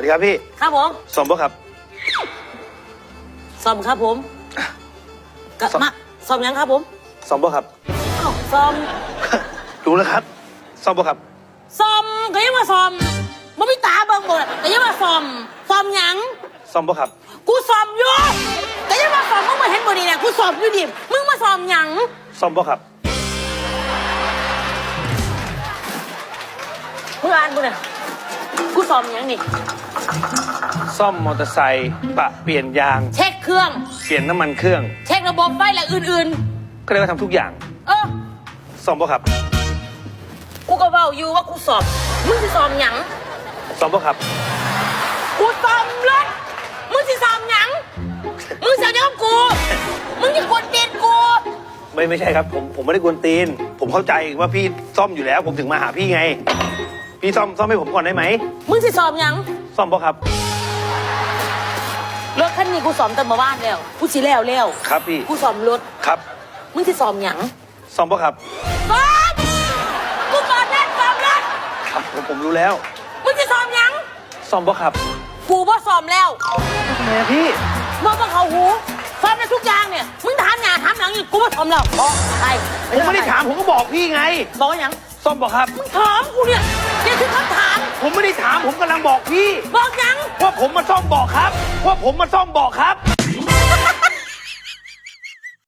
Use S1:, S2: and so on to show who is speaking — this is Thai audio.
S1: วัสดีครับพี่
S2: ครับผม
S1: สมบ่ครับ
S2: ซ่อมครับผมกะ
S1: ซ่อม
S2: มาซ่อมยังครับผม
S1: สมบ่ครับ
S2: อ้าวซ่อม
S1: รู้แล้วครับสมบ่ครับ
S2: ซ่อมก็ยังมาซ่อมมันไม่ตาเบิ่งหมดก็ยังมาซ่อมซ่อมหยัง
S1: สมบ่ครับ
S2: กูซ่อมอยู่ก็ยังมาซ่อมมึงมาเห็นบ่ดีเนี่ยกูซ่อมอยู่ดิมึงมาซ่อมหยัง
S1: สมบ่ครับ
S2: มึงอ่านบ่เนี่ย กูซ่อมหยังนี่
S1: ซ่อมมอเตอร์ไซค์ปะเปลี่ยนยาง
S2: เช็คเครื่อง
S1: เปลี่ยนน้ำมันเครื่อง
S2: เช็คระบบไฟและอื่น
S1: ก็เรียกว่าทำทุกอย่าง
S2: ๆ เออ
S1: สมบ่ครับ
S2: กูก็เว้าอยู่ว่ากูซ่อมมึงสิซ่อมหยัง
S1: สมบ่ครับ
S2: กูซ่อมรถมึงสิซ่อมหยัง มึงเสียเงินกับกู มึงจะกดเด็ดกู
S1: ไม่ไม่ใช่ครับ ผมผมไม่ได้กวนตีน ผมเข้าใจว่าพี่ซ่อมอยู่แล้ว ผมถึงมาหาพี่ไง พี่ซ่อมซ่อมให้ผมก่อนได้ไหม
S2: มึงสิซ่อมหยัง
S1: ซ่อมบ่ครับ
S2: รถคันนี้กูซ่อมแต่เมื่อวานแล้วกูสิแล้วแล้ว
S1: ครับพี่
S2: กูซ่อมรถ
S1: ครับ
S2: มึงสิซ่อมหยัง
S1: ซ่อมบ่ครับ
S2: ซ่อมกูบอกแน่ซ่อมรถ
S1: ครับผมผมรู้แล้ว
S2: มึงสิซ่อมหยัง
S1: ซ่อมบ่ครับ
S2: กูบ่ซ่อมแล้ว
S1: ทำไมอะพี่
S2: บอกว่าเขาหูซ่อมในทุกอย่างเนี่ยมึงถามหน้าถามหลังอีกกูบ่ซ่อมแล้วอ๋อไป
S1: ผมไม่ได้ถามผมก็บอกพี่ไง
S2: บอกว่าหยัง
S1: ซ่อมบ่ครับ
S2: มึงถามกูเนี่ย
S1: บอกพี่
S2: บอกหยัง
S1: ว่าผมมาซ่อมเบาะครับว่าผมมาซ่อมเบาะครับ
S2: บ